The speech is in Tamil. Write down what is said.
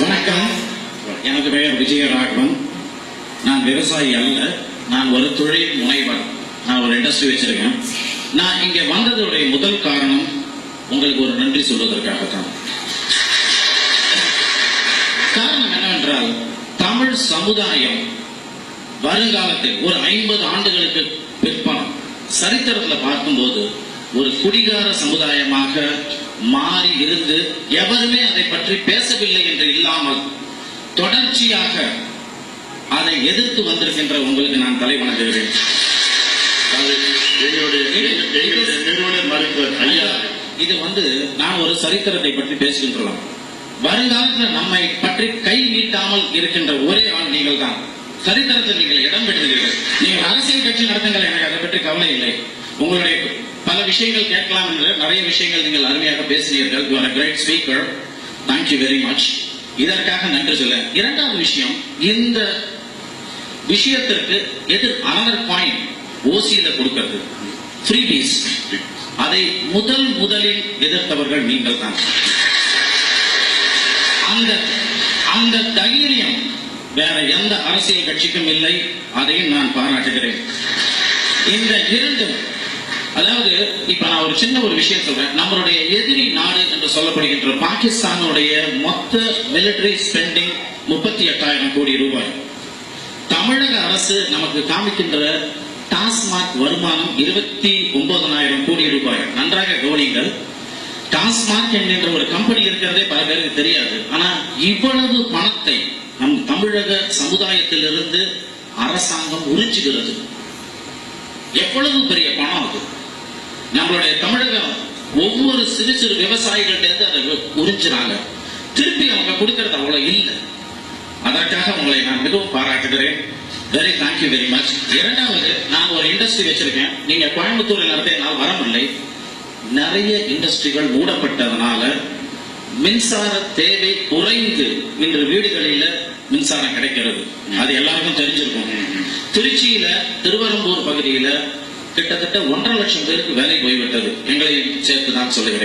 வணக்கம். எனக்கு பெயர் விஜயராகவன். நான் விவசாயி அல்ல. நான் ஒரு தொழில் முனைவர். நான் ஒரு இண்டஸ்ட்ரி வச்சிருக்கேன். நான் இங்க வந்ததுடைய முதல் காரணம் உங்களுக்கு ஒரு நன்றி சொல்வதற்காகத்தான். காரணம் என்னவென்றால் தமிழ் சமுதாயம் வருங்காலத்தில் ஒரு ஐம்பது ஆண்டுகளுக்கு பிற்பனம் சரித்திரத்தில் பார்க்கும்போது ஒரு குடிகார சமுதாயமாக மாறி இருந்து எவருமே அதை பற்றி பேசவில்லை என்று இல்லாமல் தொடர்ச்சியாக அதை எதிர்த்து வந்திருக்கின்ற உங்களுக்கு நான் தலை வணங்குகிறேன். இது வந்து நான் ஒரு சரித்திரத்தை பற்றி பேசுகின்றோம். வருங்காலத்தில் நம்மை பற்றி கை நீட்டாமல் இருக்கின்ற ஒரே ஆள் நீங்கள் தான் சரித்திரத்தில் நீங்கள் இடம் பெறுகிறீர்கள் நீங்கள் அரசியல் கட்சி நடத்துங்கள் எனக்கு அதை பற்றி கவலை இல்லை. உங்களுடைய பல விஷயங்கள் கேட்கலாம் என்று நிறைய விஷயங்கள் நீங்கள் அருமையாக பேசினீர்கள். You are great speaker thank you very much இதற்காக நன்றி சொல்ல. இரண்டாவது விஷயம் இந்த விஷயத்திற்கு எதிர் அனதர் பாயிண்ட் ஓசியில கொடுக்கிறது. ஃப்ரீ பீஸ் அதை முதல் முதலில் எதிர்த்தவர்கள் நீங்கள் தான். அந்த அந்த தைரியம் வேற எந்த அரசியல் கட்சிக்கும் இல்லை. அதையும் நான் பாராட்டுகிறேன். இந்த இரண்டும் அதாவது இப்ப நான் ஒரு சின்ன ஒரு விஷயம் சொல்றேன். நம்மளுடைய எதிரி நாடு என்று சொல்லப்படுகின்ற பாகிஸ்தானுடைய மொத்த மிலிட்டரி ஸ்பெண்டிங் முப்பத்தி எட்டாயிரம் கோடி ரூபாய். தமிழக அரசு நமக்கு காமிக்கின்ற டாஸ்மாக் வருமானம் இருபத்தி ஒன்பதனாயிரம் கோடி ரூபாய். நன்றாக கவனிங்கள் டாஸ்மாக் என்கின்ற ஒரு கம்பெனி இருக்கிறதே பல பேருக்கு தெரியாது. ஆனா இவ்வளவு பணத்தை நம் தமிழக சமுதாயத்திலிருந்து அரசாங்கம் உறிஞ்சுகிறது. எவ்வளவு பெரிய பணம் அது? நம்மளுடைய தமிழகம் ஒவ்வொரு சிறு சிறு விவசாயிகள்ட்ட இருந்து அதை உறிஞ்சுறாங்க. திருப்பி அவங்க கொடுக்கறது அவ்வளவு இல்லை. அதற்காக உங்களை நான் மிகவும் பாராட்டுகிறேன். வெரி தேங்க்யூ வெரி மச் இரண்டாவது நான் ஒரு இண்டஸ்ட்ரி வச்சிருக்கேன். நீங்க கோயம்புத்தூரில் நடத்த என்னால் வர முடியலை நிறைய இண்டஸ்ட்ரிகள் மூடப்பட்டதனால மின்சார தேவை குறைந்து இன்று வீடுகளில மின்சாரம் கிடைக்கிறது. அது எல்லாருக்கும் தெரிஞ்சிருக்கும். திருச்சியில திருவரம்பூர் பகுதியில கிட்டத்தட்ட ஒன்றரை லட்சம் பேருக்கு வேலை போய்விட்டது. எங்களை சேர்த்து தான் சொல்லுகிறேன்